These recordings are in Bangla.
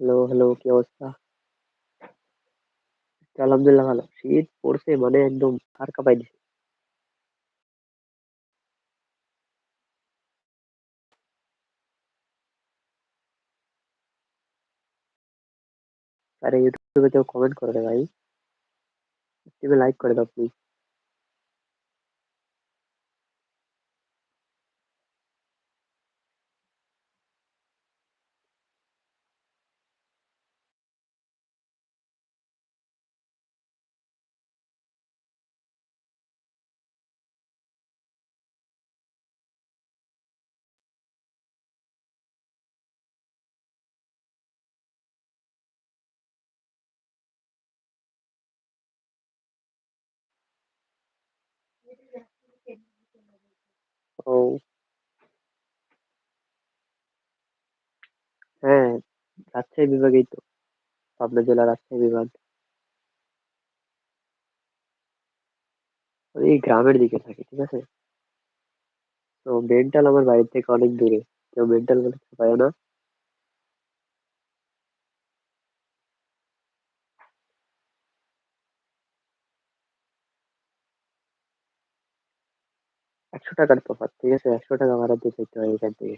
হ্যালো হ্যালো কি অবস্থা? আলহামদুলিল্লাহ ভালো। শীত পড়ছে মানে একদম হাড় কাঁপাই দিছে। আরে ইউটিউবে কেউ কমেন্ট করে রে ভাই। লাইক করে দাও প্লিজ ও। হ্যাঁ রাজশাহী বিভাগেই তো। পাবনা জেলা রাজশাহী বিভাগ। আমি গ্রামের দিকে থাকি, ঠিক আছে? তো মেন্টাল আমার বাড়ির থেকে অনেক দূরে। কেউ মেন্টাল বলে কিছু পায় না। একশো টাকার তফাৎ ঠিক আছে? একশো টাকা ভাড়া দিয়ে যেতে হয় এখান থেকে।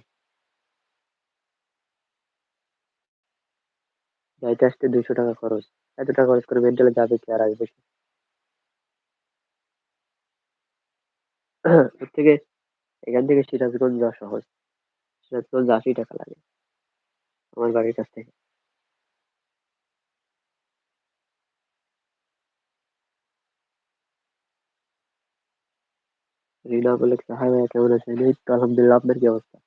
যাইতে আসতে দুইশো টাকা খরচ। এত টাকা খরচ করে মেন্টালে যাবে কি আর আসবে কি? ওর থেকে এখান থেকে সিরাজগঞ্জ যাওয়া সহজ। সিরাজগঞ্জ আশি টাকা লাগে। আমার বাড়ির কাছ থেকে। रीना को अलहमदुल्ला आप में क्या होता है?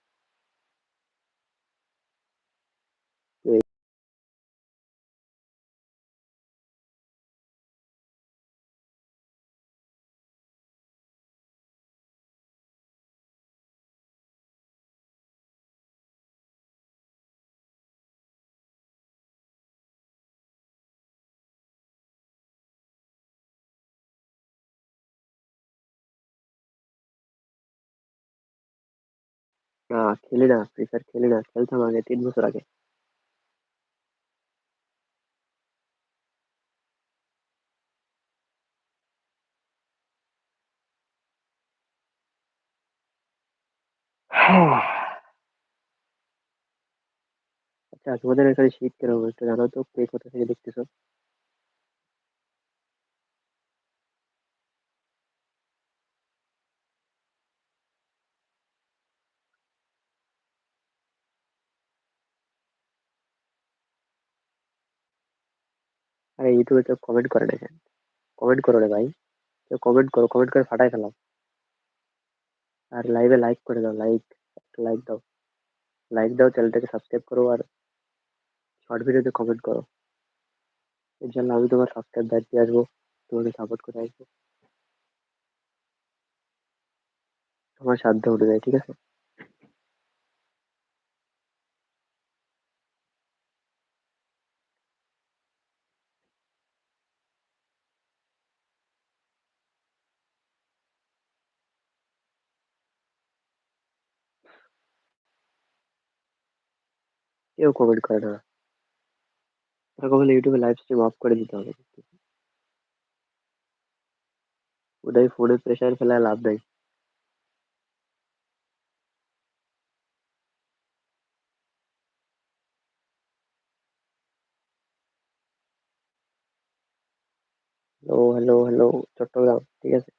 না খেলি না ফ্রি ফায়ার খেলি না খেলতাম আগে তিন বছর আগে। আচ্ছা তোমাদের এখানে শীত কীরকম? একটু জানো তো কে কোথা থেকে দেখতেছো? আরে ইউটিউবে কেউ কমেন্ট করে না কমেন্ট করো রে ভাই। কেউ কমেন্ট করো কমেন্ট করে ফাটাই ফেলাও। আর লাইভে লাইক করে দাও লাইক একটা লাইক দাও। লাইক দাও চ্যানেলটাকে সাবস্ক্রাইব করো আর শর্ট ভিডিওতে কমেন্ট করো। এর জন্য আমি তোমার সাবস্ক্রাইব দিয়ে আসব, তোমাকে সাপোর্ট করে আসব। তোমার সাধ্য অনুযায়ী, ঠিক আছে? কেউ কমেন্ট করে না এরকম হলে ইউটিউবে লাইভ স্ট্রিম অফ করে দিতে হবে ওটাই ফোনে প্রেশার ফেলায় লাভ নাই হ্যালো হ্যালো হ্যালো চট্টগ্রাম ঠিক আছে